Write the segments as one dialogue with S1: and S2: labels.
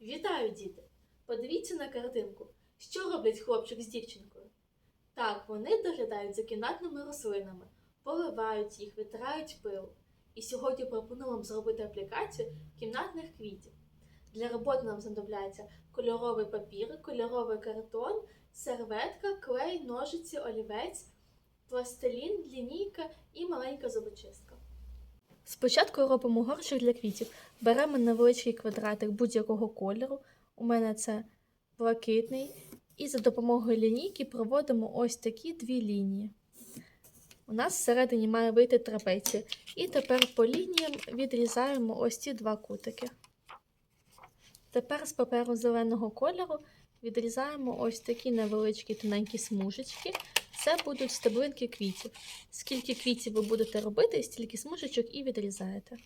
S1: Вітаю, діти! Подивіться на картинку. Що роблять хлопчик з дівчинкою? Так, вони доглядають за кімнатними рослинами, поливають їх, витирають пил. І сьогодні пропоную вам зробити аплікацію кімнатних квітів. Для роботи нам знадобляться кольоровий папір, кольоровий картон, серветка, клей, ножиці, олівець, пластилін, лінійка і маленька зубочистка. Спочатку робимо горщик для квітів. Беремо невеличкий квадратик будь-якого кольору. У мене це блакитний. І за допомогою лінійки проводимо ось такі дві лінії. У нас всередині має вийти трапеція. І тепер по лініям відрізаємо ось ці два кутики. Тепер з паперу зеленого кольору відрізаємо ось такі невеличкі тоненькі смужечки. Це будуть стеблинки квітів. Скільки квітів ви будете робити, стільки смужечок і відрізаєте.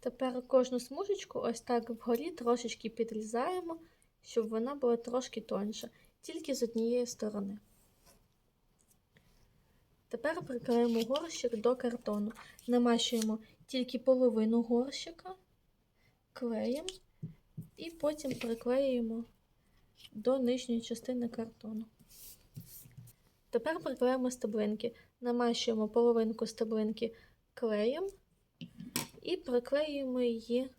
S1: Тепер кожну смужечку ось так вгорі трошечки підрізаємо, щоб вона була трошки тоньша, тільки з однієї сторони. Тепер приклеїмо горщик до картону. Намащуємо тільки половину горщика, клеєм і потім приклеюємо до нижньої частини картону. Тепер приклеїмо стеблинки. Намащуємо половинку стеблинки клеєм і приклеюємо її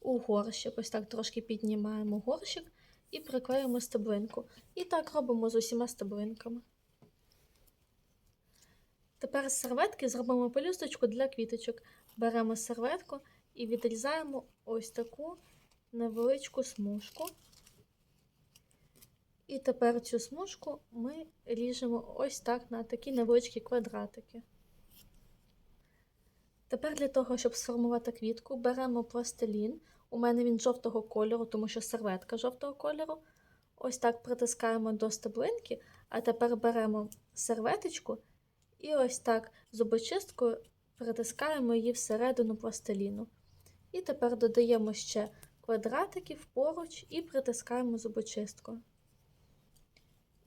S1: у горщик. Ось так трошки піднімаємо горщик і приклеїмо стеблинку. І так робимо з усіма стеблинками. Тепер з серветки зробимо пелюсточку для квіточок. Беремо серветку і відрізаємо ось таку невеличку смужку. І тепер цю смужку ми ріжемо ось так на такі невеличкі квадратики. Тепер для того, щоб сформувати квітку, беремо пластилін. У мене він жовтого кольору, тому що серветка жовтого кольору. Ось так притискаємо до стеблинки, а тепер беремо серветочку і ось так зубочисткою притискаємо її всередину пластиліну. І тепер додаємо ще квадратиків поруч і притискаємо зубочисткою.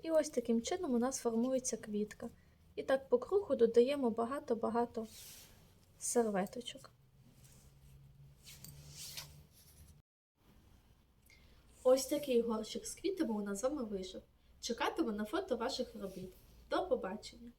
S1: І ось таким чином у нас формується квітка. І так по кругу додаємо багато-багато серветочок. Ось такий горщик з квітами у нас з вами вийшов. Чекатиму на фото ваших робіт. До побачення!